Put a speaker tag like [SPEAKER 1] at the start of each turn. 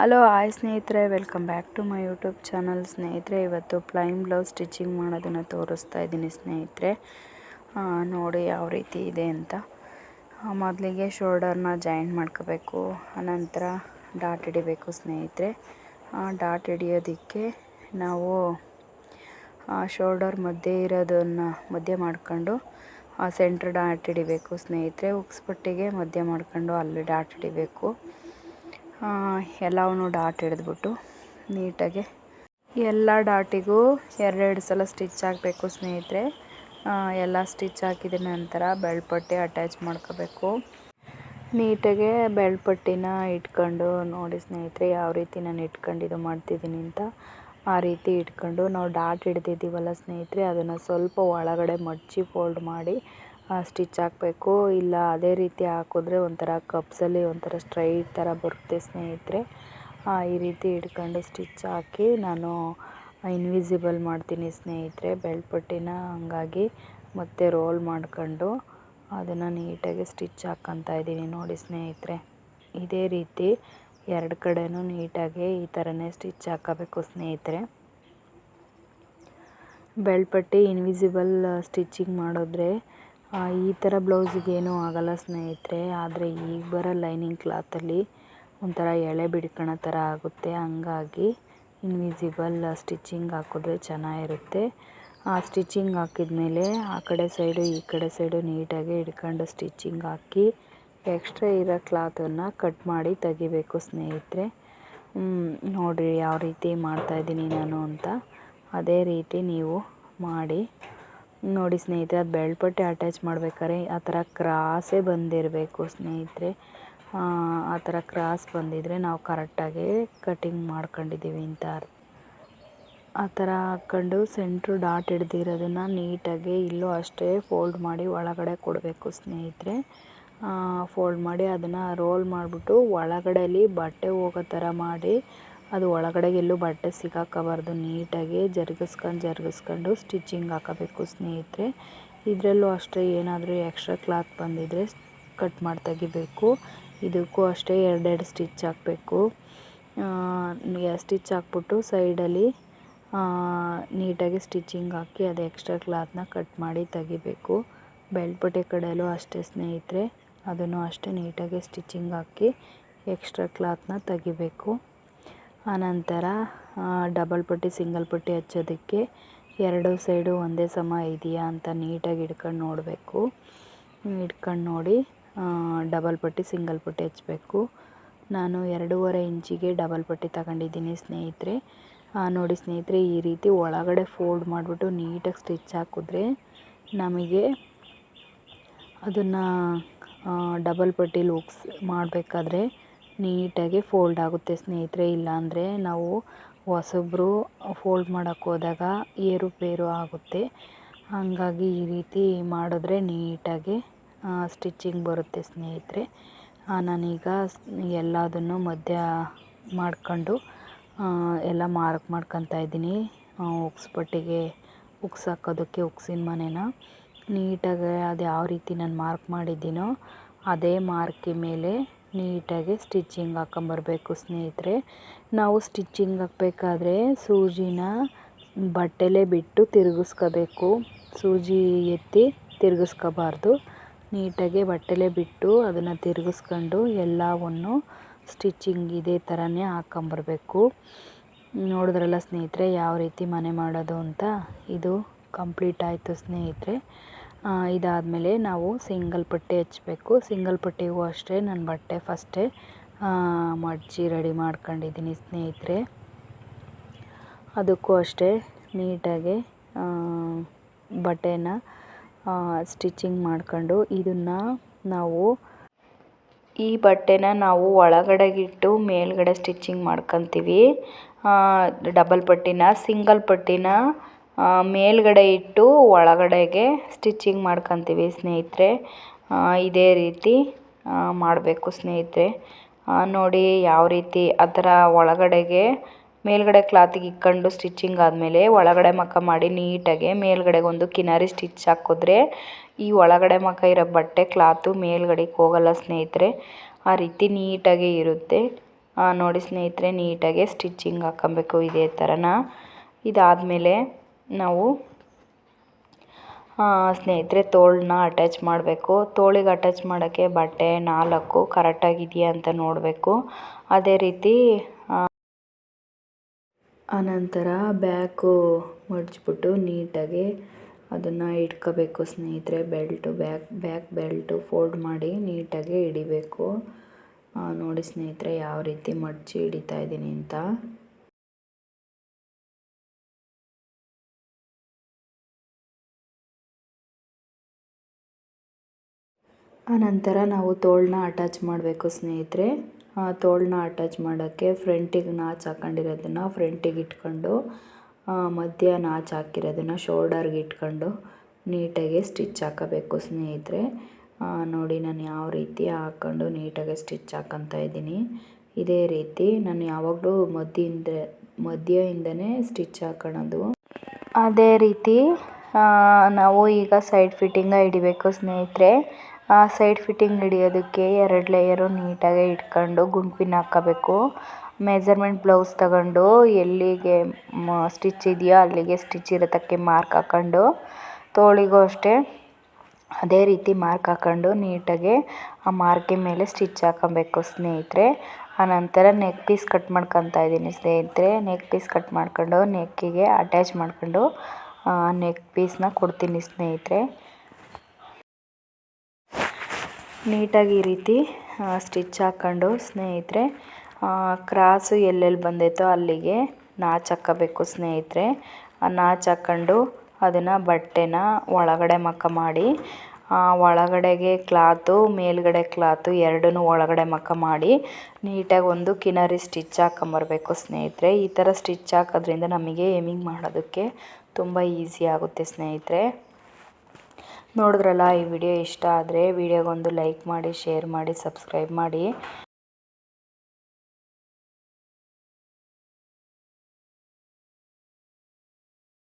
[SPEAKER 1] Hello hi ಸ್ನೇಹಿತರೆ. Welcome back to my YouTube channel ಸ್ನೇಹಿತರೆ, ಇವತ್ತು ಪ್ಲೈನ್ ಬ್ಲೌಸ್ ಸ್ಟಿಚಿಂಗ್ ಮಾಡೋದನ್ನು ತೋರಿಸ್ತಾ ಇದ್ದೀನಿ ಸ್ನೇಹಿತರೆ. ನೋಡಿ ಯಾವ ರೀತಿ ಇದೆ ಅಂತ. ಮೊದಲಿಗೆ ಶೋಲ್ಡರ್ನ ಜಾಯಿಂಟ್ ಮಾಡ್ಕೋಬೇಕು. ಆನಂತರ ಡಾಟ್ ಹಿಡಿಬೇಕು ಸ್ನೇಹಿತರೆ. ಡಾಟ್ ಹಿಡಿಯೋದಕ್ಕೆ ನಾವು ಶೋಲ್ಡರ್ ಮಧ್ಯೆ ಇರೋದನ್ನು ಮಧ್ಯೆ ಮಾಡ್ಕೊಂಡು ಸೆಂಟ್ರ್ ಡಾಟ್ ಹಿಡಿಬೇಕು ಸ್ನೇಹಿತರೆ. ಉಕ್ಸ್ಪಟ್ಟಿಗೆ ಮಧ್ಯೆ ಮಾಡ್ಕೊಂಡು ಅಲ್ಲಿ ಡಾಟ್ ಹಿಡಿಬೇಕು. ಎಲ್ಲವನ್ನೂ ಡಾಟ್ ಹಿಡಿದ್ಬಿಟ್ಟು ನೀಟಾಗಿ ಎಲ್ಲ ಡಾಟಿಗೂ ಎರಡೆರಡು ಸಲ ಸ್ಟಿಚ್ ಹಾಕಬೇಕು ಸ್ನೇಹಿತರೆ. ಎಲ್ಲ ಸ್ಟಿಚ್ ಹಾಕಿದ ನಂತರ ಬೆಳ್ಪಟ್ಟಿ ಅಟ್ಯಾಚ್ ಮಾಡ್ಕೋಬೇಕು. ನೀಟಾಗೆ ಬೆಳ್ಪಟ್ಟಿನ ಇಟ್ಕೊಂಡು ನೋಡಿ ಸ್ನೇಹಿತರೆ, ಯಾವ ರೀತಿ ನಾನು ಇಟ್ಕೊಂಡು ಇದು ಮಾಡ್ತಿದ್ದೀನಿ ಅಂತ ಆ ರೀತಿ ಇಟ್ಕೊಂಡು ನಾವು ಡಾಟ್ ಹಿಡ್ದಿದ್ದೀವಲ್ಲ ಸ್ನೇಹಿತರೆ, ಅದನ್ನು ಸ್ವಲ್ಪ ಒಳಗಡೆ ಮಡಚಿ ಫೋಲ್ಡ್ ಮಾಡಿ ಸ್ಟಿಚ್ ಹಾಕಬೇಕು. ಇಲ್ಲ, ಅದೇ ರೀತಿ ಹಾಕಿದ್ರೆ ಒಂಥರ ಕಪ್ಸಲ್ಲಿ ಒಂಥರ ಸ್ಟ್ರೈಟ್ ಥರ ಬರುತ್ತೆ ಸ್ನೇಹಿತರೆ. ಈ ರೀತಿ ಹಿಡ್ಕೊಂಡು ಸ್ಟಿಚ್ ಹಾಕಿ ನಾನು ಇನ್ವಿಸಿಬಲ್ ಮಾಡ್ತೀನಿ ಸ್ನೇಹಿತರೆ. ಬೆಳ್ಪಟ್ಟಿನ ಹಂಗಾಗಿ ಮತ್ತೆ ರೋಲ್ ಮಾಡ್ಕೊಂಡು ಅದನ್ನು ನೀಟಾಗಿ ಸ್ಟಿಚ್ ಹಾಕ್ಕೊತಾ ಇದ್ದೀನಿ ನೋಡಿ ಸ್ನೇಹಿತರೆ. ಇದೇ ರೀತಿ ಎರಡು ಕಡೆಯೂ ನೀಟಾಗಿ ಈ ಥರನೇ ಸ್ಟಿಚ್ ಹಾಕಬೇಕು ಸ್ನೇಹಿತರೆ. ಬೆಳ್ಪಟ್ಟಿ ಇನ್ವಿಸಿಬಲ್ ಸ್ಟಿಚಿಂಗ್ ಮಾಡಿದ್ರೆ ಈ ಥರ ಬ್ಲೌಸಿಗೇನೂ ಆಗಲ್ಲ ಸ್ನೇಹಿತರೆ, ಆದರೆ ಈಗ ಬರೋ ಲೈನಿಂಗ್ ಕ್ಲಾತಲ್ಲಿ ಒಂಥರ ಎಳೆ ಬಿಡ್ಕೊಳೋ ಥರ ಆಗುತ್ತೆ. ಹಂಗಾಗಿ ಇನ್ವಿಸಿಬಲ್ ಸ್ಟಿಚಿಂಗ್ ಹಾಕಿದ್ರೆ ಚೆನ್ನಾಗಿರುತ್ತೆ. ಆ ಸ್ಟಿಚಿಂಗ್ ಹಾಕಿದ್ಮೇಲೆ ಆ ಕಡೆ ಸೈಡು ಈ ಕಡೆ ಸೈಡು ನೀಟಾಗಿ ಹಿಡ್ಕೊಂಡು ಸ್ಟಿಚಿಂಗ್ ಹಾಕಿ ಎಕ್ಸ್ಟ್ರಾ ಇರೋ ಕ್ಲಾತನ್ನು ಕಟ್ ಮಾಡಿ ತೆಗಿಬೇಕು ಸ್ನೇಹಿತರೆ. ನೋಡಿರಿ ಯಾವ ರೀತಿ ಮಾಡ್ತಾಯಿದ್ದೀನಿ ನಾನು ಅಂತ. ಅದೇ ರೀತಿ ನೀವು ಮಾಡಿ ನೋಡಿ ಸ್ನೇಹಿತರೆ ಅದು ಬೆಳ್ಪಟ್ಟೆ ಅಟ್ಯಾಚ್ ಮಾಡ್ಬೇಕಾದ್ರೆ ಆ ಥರ ಕ್ರಾಸೇ ಬಂದಿರಬೇಕು ಸ್ನೇಹಿತರೆ. ಆ, ಥರ ಕ್ರಾಸ್ ಬಂದಿದ್ದರೆ ನಾವು ಕರೆಕ್ಟಾಗಿ ಕಟಿಂಗ್ ಮಾಡ್ಕೊಂಡಿದ್ದೀವಿ ಅಂತ ಆ ಥರ ಹಾಕ್ಕೊಂಡು ಸೆಂಟ್ರು ಡಾಟ್ ಹಿಡ್ದಿರೋದನ್ನು ನೀಟಾಗಿ ಇಲ್ಲೂ ಅಷ್ಟೇ ಫೋಲ್ಡ್ ಮಾಡಿ ಒಳಗಡೆ ಕೊಡಬೇಕು ಸ್ನೇಹಿತರೆ. ಫೋಲ್ಡ್ ಮಾಡಿ ಅದನ್ನು ರೋಲ್ ಮಾಡಿಬಿಟ್ಟು ಒಳಗಡೆಯಲ್ಲಿ ಬಟ್ಟೆ ಹೋಗೋ ಥರ ಮಾಡಿ ಅದು ಒಳಗಡೆ ಎಲ್ಲೂ ಬಟ್ಟೆ ಸಿಗಾಕಬಾರ್ದು. ನೀಟಾಗಿ ಜರುಗಿಸ್ಕೊಂಡು ಜರುಗಿಸ್ಕೊಂಡು ಸ್ಟಿಚಿಂಗ್ ಹಾಕಬೇಕು ಸ್ನೇಹಿತರೆ. ಇದರಲ್ಲೂ ಅಷ್ಟೇ, ಏನಾದರೂ ಎಕ್ಸ್ಟ್ರಾ ಕ್ಲಾತ್ ಬಂದಿದ್ದರೆ ಕಟ್ ಮಾಡಿ ತೆಗಿಬೇಕು. ಇದಕ್ಕೂ ಅಷ್ಟೇ ಎರಡೆರಡು ಸ್ಟಿಚ್ ಹಾಕಬೇಕು. ಸ್ಟಿಚ್ ಹಾಕ್ಬಿಟ್ಟು ಸೈಡಲ್ಲಿ ನೀಟಾಗಿ ಸ್ಟಿಚಿಂಗ್ ಹಾಕಿ ಅದು ಎಕ್ಸ್ಟ್ರಾ ಕ್ಲಾತ್ನ ಕಟ್ ಮಾಡಿ ತೆಗಿಬೇಕು. ಬೆಳ್ಪಟ್ಟೆ ಕಡೆಯಲ್ಲೂ ಅಷ್ಟೇ ಸ್ನೇಹಿತರೆ. ಅದನ್ನು ಅಷ್ಟೇ ನೀಟಾಗಿ ಸ್ಟಿಚಿಂಗ್ ಹಾಕಿ ಎಕ್ಸ್ಟ್ರಾ ಕ್ಲಾತ್ನ ತೆಗಿಬೇಕು. ಆನಂತರ ಡಬಲ್ ಪಟ್ಟಿ, ಸಿಂಗಲ್ ಪಟ್ಟಿ ಹಚ್ಚೋದಕ್ಕೆ ಎರಡು ಸೈಡು ಒಂದೇ ಸಮ ಇದೆಯಾ ಅಂತ ನೀಟಾಗಿ ಹಿಡ್ಕೊಂಡು ನೋಡಬೇಕು. ಹಿಡ್ಕೊಂಡು ನೋಡಿ ಡಬಲ್ ಪಟ್ಟಿ, ಸಿಂಗಲ್ ಪಟ್ಟಿ ಹಚ್ಚಬೇಕು. ನಾನು ಎರಡೂವರೆ ಇಂಚಿಗೆ ಡಬಲ್ ಪಟ್ಟಿ ತಗೊಂಡಿದ್ದೀನಿ ಸ್ನೇಹಿತರೆ. ನೋಡಿ ಸ್ನೇಹಿತರೆ, ಈ ರೀತಿ ಒಳಗಡೆ ಫೋಲ್ಡ್ ಮಾಡಿಬಿಟ್ಟು ನೀಟಾಗಿ ಸ್ಟಿಚ್ ಹಾಕಿದ್ರೆ ನಮಗೆ ಅದನ್ನು ಡಬಲ್ ಪಟ್ಟಿ ಲೂಕ್ಸ್ ಮಾಡಬೇಕಾದ್ರೆ ನೀಟಾಗಿ ಫೋಲ್ಡ್ ಆಗುತ್ತೆ ಸ್ನೇಹಿತರೆ. ಇಲ್ಲಾಂದರೆ ನಾವು ಹೊಸಬ್ರು ಫೋಲ್ಡ್ ಮಾಡೋಕ್ಕೆ ಹೋದಾಗ ಏರುಪೇರು ಆಗುತ್ತೆ. ಹಾಗಾಗಿ ಈ ರೀತಿ ಮಾಡಿದ್ರೆ ನೀಟಾಗಿ ಸ್ಟಿಚಿಂಗ್ ಬರುತ್ತೆ ಸ್ನೇಹಿತರೆ. ನಾನೀಗ ಎಲ್ಲದನ್ನು ಮಧ್ಯ ಮಾಡ್ಕೊಂಡು ಎಲ್ಲ ಮಾರ್ಕ್ ಮಾಡ್ಕೊತಾ ಇದ್ದೀನಿ. ಉಕ್ಸ್ಪಟ್ಟಿಗೆ ಉಕ್ಸ್ ಹಾಕೋದಕ್ಕೆ ಉಕ್ಸಿನ ಮನೆನ. ನೀಟಾಗಿ ಅದು ಯಾವ ರೀತಿ ನಾನು ಮಾರ್ಕ್ ಮಾಡಿದ್ದೀನೋ, ಅದೇ ಮಾರ್ಕಿ ಮೇಲೆ ನೀಟಾಗಿ ಸ್ಟಿಚಿಂಗ್ ಹಾಕೊಂಬರ್ಬೇಕು ಸ್ನೇಹಿತರೆ. ನಾವು ಸ್ಟಿಚಿಂಗ್ ಹಾಕಬೇಕಾದ್ರೆ ಸೂಜಿನ ಬಟ್ಟೆಲೇ ಬಿಟ್ಟು ತಿರುಗಿಸ್ಕೋಬೇಕು. ಸೂಜಿ ಎತ್ತಿ ತಿರುಗಿಸ್ಕೋಬಾರ್ದು. ನೀಟಾಗಿ ಬಟ್ಟೆಲೇ ಬಿಟ್ಟು ಅದನ್ನು ತಿರುಗಿಸ್ಕೊಂಡು ಎಲ್ಲವನ್ನು ಸ್ಟಿಚಿಂಗ್ ಇದೇ ಥರನೇ ಹಾಕೊಂಬರ್ಬೇಕು. ನೋಡಿದ್ರಲ್ಲ ಸ್ನೇಹಿತರೆ, ಯಾವ ರೀತಿ ಮನೆ ಮಾಡೋದು ಅಂತ? ಇದು ಕಂಪ್ಲೀಟ್ ಆಯಿತು ಸ್ನೇಹಿತರೆ. ಇದಾದಮೇಲೆ ನಾವು ಸಿಂಗಲ್ ಪಟ್ಟಿ ಹಚ್ಚಬೇಕು ಸಿಂಗಲ್ ಪಟ್ಟಿಗೂ ಅಷ್ಟೇ ನಾನು ಬಟ್ಟೆ ಫಸ್ಟೇ ಮಡಚಿ ರೆಡಿ ಮಾಡ್ಕೊಂಡಿದ್ದೀನಿ ಸ್ನೇಹಿತರೆ. ಅದಕ್ಕೂ ಅಷ್ಟೇ ನೀಟಾಗಿ ಬಟ್ಟೆನ ಸ್ಟಿಚಿಂಗ್ ಮಾಡ್ಕೊಂಡು ಇದನ್ನು ನಾವು ಈ ಬಟ್ಟೆನ ನಾವು ಒಳಗಡೆಗಿಟ್ಟು ಮೇಲ್ಗಡೆ ಸ್ಟಿಚಿಂಗ್ ಮಾಡ್ಕೊತೀವಿ. ಡಬಲ್ ಪಟ್ಟಿನ, ಸಿಂಗಲ್ ಪಟ್ಟಿನ ಮೇಲ್ಗಡೆ ಇಟ್ಟು ಒಳಗಡೆಗೆ ಸ್ಟಿಚಿಂಗ್ ಮಾಡ್ಕೊತೀವಿ ಸ್ನೇಹಿತರೆ. ಇದೇ ರೀತಿ ಮಾಡಬೇಕು ಸ್ನೇಹಿತರೆ. ನೋಡಿ ಯಾವ ರೀತಿ ಅದರ ಒಳಗಡೆಗೆ ಮೇಲ್ಗಡೆ ಕ್ಲಾತಿಗೆ ಇಕ್ಕೊಂಡು ಸ್ಟಿಚಿಂಗ್ ಆದಮೇಲೆ ಒಳಗಡೆ ಮಕ್ಕ ಮಾಡಿ ನೀಟಾಗಿ ಮೇಲ್ಗಡೆಗೆ ಒಂದು ಕಿನಾರಿ ಸ್ಟಿಚ್ ಹಾಕಿದ್ರೆ ಈ ಒಳಗಡೆ ಮಕ್ಕ ಇರೋ ಬಟ್ಟೆ ಕ್ಲಾತು ಮೇಲ್ಗಡೆಗೆ ಹೋಗಲ್ಲ ಸ್ನೇಹಿತರೆ. ಆ ರೀತಿ ನೀಟಾಗಿ ಇರುತ್ತೆ. ನೋಡಿ ಸ್ನೇಹಿತರೆ, ನೀಟಾಗೆ ಸ್ಟಿಚಿಂಗ್ ಹಾಕೊಬೇಕು ಇದೇ ಥರನ ಇದಾದಮೇಲೆ ನಾವು ಸ್ನೇಹಿತರೆ, ತೋಳನ್ನ ಅಟ್ಯಾಚ್ ಮಾಡಬೇಕು. ತೋಳಿಗೆ ಅಟ್ಯಾಚ್ ಮಾಡೋಕ್ಕೆ ಬಟ್ಟೆ ನಾಲ್ಕು ಕರೆಕ್ಟಾಗಿದೆಯಾ ಅಂತ ನೋಡಬೇಕು. ಅದೇ ರೀತಿ ಆನಂತರ ಬ್ಯಾಕು ಮಡಚ್ಬಿಟ್ಟು ನೀಟಾಗಿ ಅದನ್ನು ಇಟ್ಕೋಬೇಕು ಸ್ನೇಹಿತರೆ. Belt, back back belt fold ಮಾಡಿ ನೀಟಾಗಿ ಹಿಡಿಬೇಕು ನೋಡಿ ಸ್ನೇಹಿತರೆ, ಯಾವ ರೀತಿ ಮಡಚಿ ಹಿಡಿತಾ ಇದ್ದೀನಿ ಅಂತ. ಆನಂತರ ನಾವು ತೋಳನ್ನ ಅಟ್ಯಾಚ್ ಮಾಡಬೇಕು ಸ್ನೇಹಿತರೆ. ತೋಳನ್ನ ಅಟ್ಯಾಚ್ ಮಾಡೋಕ್ಕೆ ಫ್ರಂಟಿಗೆ ನಾಚ್ ಹಾಕೊಂಡಿರೋದನ್ನು ಫ್ರಂಟಿಗೆ ಇಟ್ಕೊಂಡು ಮಧ್ಯ ನಾಚ್ ಹಾಕಿರೋದನ್ನು ಶೋಲ್ಡರ್ಗೆ ಇಟ್ಕೊಂಡು ನೀಟಾಗಿ ಸ್ಟಿಚ್ ಹಾಕಬೇಕು ಸ್ನೇಹಿತರೆ. ನೋಡಿ ನಾನು ಯಾವ ರೀತಿ ಹಾಕ್ಕೊಂಡು ನೀಟಾಗಿ ಸ್ಟಿಚ್ ಹಾಕ್ಕೊಂತ ಇದ್ದೀನಿ. ಇದೇ ರೀತಿ ನಾನು ಯಾವಾಗಲೂ ಮಧ್ಯಿಂದ ಮಧ್ಯದಿಂದನೇ ಸ್ಟಿಚ್ ಹಾಕೊಳ್ಳೋದು ಅದೇ ರೀತಿ ನಾವು ಈಗ ಸೈಡ್ ಫಿಟ್ಟಿಂಗ ಹಿಡಿಬೇಕು ಸ್ನೇಹಿತರೆ. ಸೈಡ್ ಫಿಟ್ಟಿಂಗ್ ಹಿಡಿಯೋದಕ್ಕೆ ಎರಡು ಲೇಯರು ನೀಟಾಗಿ ಇಟ್ಕೊಂಡು ಗುಂಪಿನ ಹಾಕ್ಕೋಬೇಕು ಮೆಜರ್ಮೆಂಟ್ ಬ್ಲೌಸ್ ತಗೊಂಡು ಎಲ್ಲಿಗೆ ಸ್ಟಿಚ್ ಇದೆಯೋ ಅಲ್ಲಿಗೆ ಸ್ಟಿಚ್ ಇರೋತಕ್ಕೆ ಮಾರ್ಕ್ ಹಾಕ್ಕೊಂಡು ತೋಳಿಗೂ ಅಷ್ಟೇ ಅದೇ ರೀತಿ ಮಾರ್ಕ್ ಹಾಕ್ಕೊಂಡು ನೀಟಾಗಿ ಆ ಮಾರ್ಕಿನ ಮೇಲೆ ಸ್ಟಿಚ್ ಹಾಕೊಬೇಕು ಸ್ನೇಹಿತರೆ. ಆನಂತರ ನೆಕ್ ಪೀಸ್ ಕಟ್ ಮಾಡ್ಕೊತಾ ಇದ್ದೀನಿ ಸ್ನೇಹಿತರೆ. ನೆಕ್ ಪೀಸ್ ಕಟ್ ಮಾಡ್ಕೊಂಡು ನೆಕ್ಕಿಗೆ ಅಟ್ಯಾಚ್ ಮಾಡ್ಕೊಂಡು ನೆಕ್ ಪೀಸ್ನ ಕೊಡ್ತೀನಿ ಸ್ನೇಹಿತರೆ. ನೀಟಾಗಿ ಈ ರೀತಿ ಸ್ಟಿಚ್ ಹಾಕ್ಕೊಂಡು ಸ್ನೇಹಿತರೆ ಕ್ರಾಸು ಎಲ್ಲೆಲ್ಲಿ ಬಂದೈತೋ ಅಲ್ಲಿಗೆ ನಾಚ್ ಹಾಕ್ಕೋಬೇಕು ಸ್ನೇಹಿತರೆ. ನಾಚು ಹಾಕ್ಕೊಂಡು ಅದನ್ನು ಬಟ್ಟೆನ ಒಳಗಡೆ ಮಕ್ಕ ಮಾಡಿ ಒಳಗಡೆಗೆ ಕ್ಲಾತು, ಮೇಲ್ಗಡೆ ಕ್ಲಾತು ಎರಡನ್ನೂ ಒಳಗಡೆ ಮಕ್ಕ ಮಾಡಿ ನೀಟಾಗಿ ಒಂದು ಕಿನಾರಿ ಸ್ಟಿಚ್ ಹಾಕೊಂಬರ್ಬೇಕು ಸ್ನೇಹಿತರೆ. ಈ ಥರ ಸ್ಟಿಚ್ ಹಾಕೋದ್ರಿಂದ ನಮಗೆ ಎಮಿಂಗ್ ಮಾಡೋದಕ್ಕೆ ತುಂಬ ಈಸಿ ಆಗುತ್ತೆ ಸ್ನೇಹಿತರೆ. ನೋಡಿದ್ರಲ್ಲ ಈ ವಿಡಿಯೋ ಇಷ್ಟ ಆದರೆ ವಿಡಿಯೋಗೊಂದು ಲೈಕ್ ಮಾಡಿ ಶೇರ್ ಮಾಡಿ ಸಬ್ಸ್ಕ್ರೈಬ್ ಮಾಡಿ.